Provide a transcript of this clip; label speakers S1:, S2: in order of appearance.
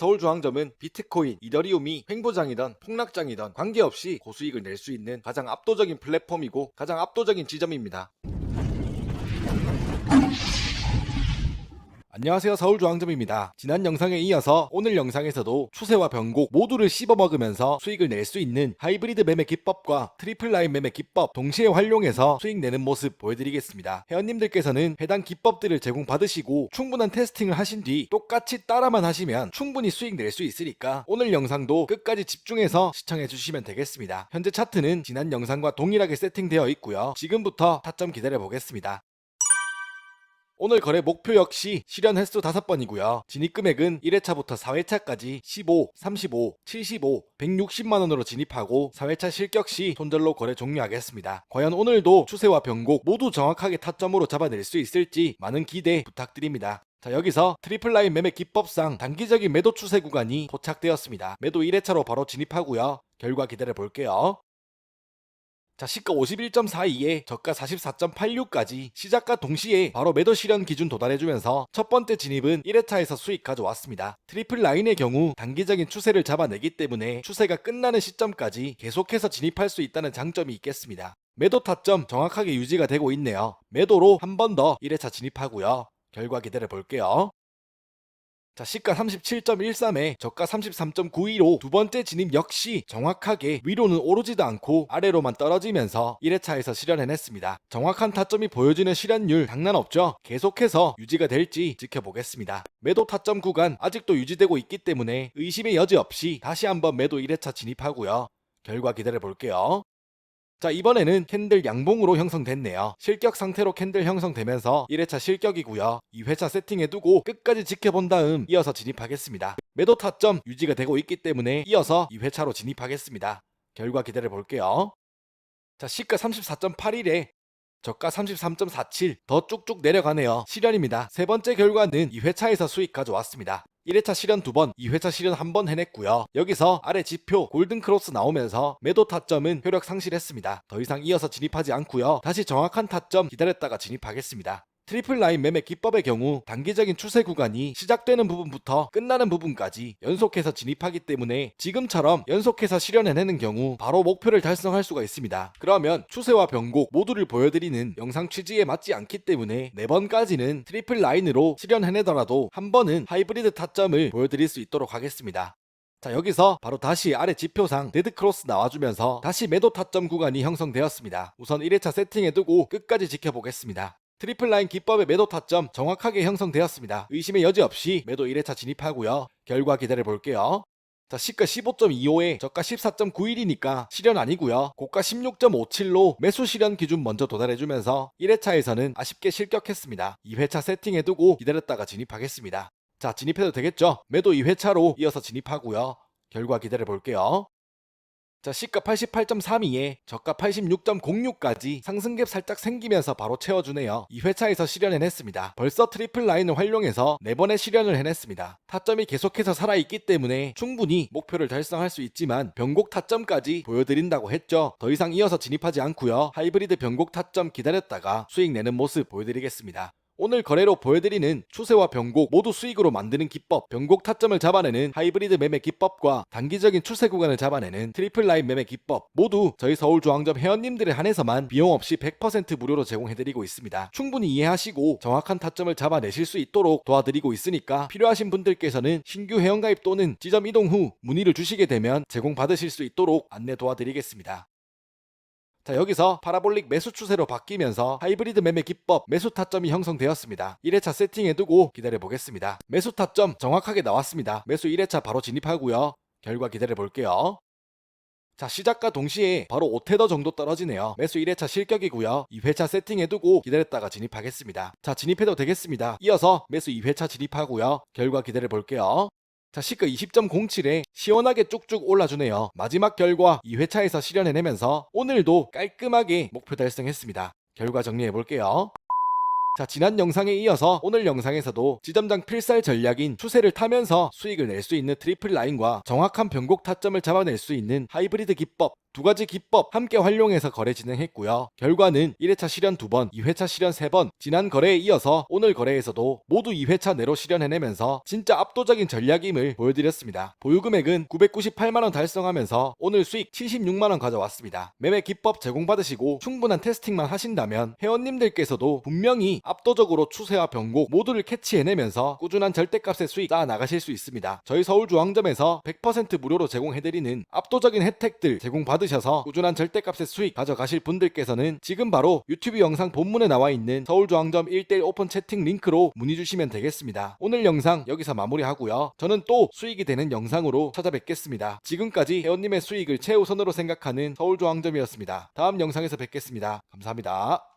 S1: 서울중앙점은 비트코인, 이더리움이 횡보장이던 폭락장이던 관계없이 고수익을 낼 수 있는 가장 압도적인 플랫폼이고 가장 압도적인 지점입니다. 안녕하세요 서울중앙점입니다. 지난 영상에 이어서 오늘 영상에서도 추세와 변곡 모두를 씹어먹으면서 수익을 낼 수 있는 하이브리드 매매 기법과 트리플 라인 매매 기법 동시에 활용해서 수익 내는 모습 보여드리겠습니다. 회원님들께서는 해당 기법들을 제공받으시고 충분한 테스팅을 하신 뒤 똑같이 따라만 하시면 충분히 수익 낼 수 있으니까 오늘 영상도 끝까지 집중해서 시청해 주시면 되겠습니다. 현재 차트는 지난 영상과 동일하게 세팅되어 있고요. 지금부터 타점 기다려 보겠습니다. 오늘 거래 목표 역시 실현 횟수 5번이고요. 진입 금액은 1회차부터 4회차까지 15, 35, 75, 160만원으로 진입하고 4회차 실격 시 손절로 거래 종료하겠습니다. 과연 오늘도 추세와 변곡 모두 정확하게 타점으로 잡아낼 수 있을지 많은 기대 부탁드립니다. 자 여기서 트리플 라인 매매 기법상 단기적인 매도 추세 구간이 도착되었습니다. 매도 1회차로 바로 진입하고요. 결과 기다려 볼게요. 자, 시가 51.42에 저가 44.86까지 시작과 동시에 바로 매도 실현 기준 도달해주면서 첫 번째 진입은 1회차에서 수익 가져왔습니다. 트리플 라인의 경우 단기적인 추세를 잡아내기 때문에 추세가 끝나는 시점까지 계속해서 진입할 수 있다는 장점이 있겠습니다. 매도 타점 정확하게 유지가 되고 있네요. 매도로 한 번 더 1회차 진입하고요. 결과 기다려 볼게요. 자, 시가 37.13에 저가 33.92로 두 번째 진입 역시 정확하게 위로는 오르지도 않고 아래로만 떨어지면서 1회차에서 실현해냈습니다. 정확한 타점이 보여주는 실현율 장난 없죠? 계속해서 유지가 될지 지켜보겠습니다. 매도 타점 구간 아직도 유지되고 있기 때문에 의심의 여지 없이 다시 한번 매도 1회차 진입하고요. 결과 기다려 볼게요. 자 이번에는 캔들 양봉으로 형성됐네요. 실격 상태로 캔들 형성되면서 1회차 실격이고요. 2회차 세팅해 두고 끝까지 지켜본 다음 이어서 진입하겠습니다. 매도 타점 유지가 되고 있기 때문에 이어서 2회차로 진입하겠습니다. 결과 기다려 볼게요. 자 시가 34.81에 저가 33.47, 더 쭉쭉 내려가네요. 실현입니다. 세 번째 결과는 2회차에서 수익 가져왔습니다. 1회차 실현 2번, 2회차 실현 1번 해냈고요. 여기서 아래 지표 골든 크로스 나오면서 매도 타점은 효력 상실했습니다. 더 이상 이어서 진입하지 않고요. 다시 정확한 타점 기다렸다가 진입하겠습니다. 트리플 라인 매매 기법의 경우 단기적인 추세 구간이 시작되는 부분부터 끝나는 부분까지 연속해서 진입하기 때문에 지금처럼 연속해서 실현해내는 경우 바로 목표를 달성할 수가 있습니다. 그러면 추세와 변곡 모두를 보여드리는 영상 취지에 맞지 않기 때문에 4번까지는 트리플 라인으로 실현해내더라도 한 번은 하이브리드 타점을 보여드릴 수 있도록 하겠습니다. 자 여기서 바로 다시 아래 지표상 데드크로스 나와주면서 다시 매도 타점 구간이 형성되었습니다. 우선 1회차 세팅해두고 끝까지 지켜보겠습니다. 트리플 라인 기법의 매도 타점 정확하게 형성되었습니다. 의심의 여지 없이 매도 1회차 진입하고요. 결과 기다려 볼게요. 자, 시가 15.25에 저가 14.91이니까 실현 아니고요. 고가 16.57로 매수 실현 기준 먼저 도달해 주면서 1회차에서는 아쉽게 실격했습니다. 2회차 세팅해 두고 기다렸다가 진입하겠습니다. 자, 진입해도 되겠죠? 매도 2회차로 이어서 진입하고요. 결과 기다려 볼게요. 자, 시가 88.32에 저가 86.06까지 상승갭 살짝 생기면서 바로 채워주네요. 2회차에서 실현해냈습니다. 벌써 트리플 라인을 활용해서 4번의 실현을 해냈습니다. 타점이 계속해서 살아있기 때문에 충분히 목표를 달성할 수 있지만 변곡 타점까지 보여드린다고 했죠. 더 이상 이어서 진입하지 않고요. 하이브리드 변곡 타점 기다렸다가 수익 내는 모습 보여드리겠습니다. 오늘 거래로 보여드리는 추세와 변곡 모두 수익으로 만드는 기법, 변곡 타점을 잡아내는 하이브리드 매매 기법과 단기적인 추세 구간을 잡아내는 트리플 라인 매매 기법 모두 저희 서울중앙점 회원님들에 한해서만 비용 없이 100% 무료로 제공해드리고 있습니다. 충분히 이해하시고 정확한 타점을 잡아내실 수 있도록 도와드리고 있으니까 필요하신 분들께서는 신규 회원가입 또는 지점 이동 후 문의를 주시게 되면 제공받으실 수 있도록 안내 도와드리겠습니다. 자 여기서 파라볼릭 매수 추세로 바뀌면서 하이브리드 매매 기법 매수 타점이 형성되었습니다. 1회차 세팅해 두고 기다려 보겠습니다. 매수 타점 정확하게 나왔습니다. 매수 1회차 바로 진입하고요. 결과 기다려 볼게요. 자 시작과 동시에 바로 5테더 정도 떨어지네요. 매수 1회차 실격이고요. 2회차 세팅해두고 기다렸다가 진입하겠습니다. 자 진입해도 되겠습니다. 이어서 매수 2회차 진입하고요. 결과 기다려 볼게요. 자, 시가 20.07에 시원하게 쭉쭉 올라주네요. 마지막 결과 2회차에서 실현해내면서 오늘도 깔끔하게 목표 달성했습니다. 결과 정리해 볼게요. 자, 지난 영상에 이어서 오늘 영상에서도 지점장 필살 전략인 추세를 타면서 수익을 낼 수 있는 트리플 라인과 정확한 변곡 타점을 잡아낼 수 있는 하이브리드 기법 두 가지 기법 함께 활용해서 거래 진행했고요. 결과는 1회차 실현 2번, 2회차 실현 3번, 지난 거래에 이어서 오늘 거래에서도 모두 2회차 내로 실현해내면서 진짜 압도적인 전략임을 보여드렸습니다. 보유 금액은 998만원 달성하면서 오늘 수익 76만원 가져왔습니다. 매매 기법 제공받으시고 충분한 테스팅만 하신다면 회원님들께서도 분명히 압도적으로 추세와 변곡 모두를 캐치해내면서 꾸준한 절대값의 수익 쌓아 나가실 수 있습니다. 저희 서울중앙점에서 100% 무료로 제공해드리는 압도적인 혜택들 제공 받으셔서 꾸준한 절대값의 수익 가져가실 분들께서는 지금 바로 유튜브 영상 본문에 나와 있는 서울중앙점 1대1 오픈 채팅 링크로 문의 주시면 되겠습니다. 오늘 영상 여기서 마무리하고요. 저는 또 수익이 되는 영상으로 찾아뵙겠습니다. 지금까지 회원님의 수익을 최우선으로 생각하는 서울중앙점이었습니다. 다음 영상에서 뵙겠습니다. 감사합니다.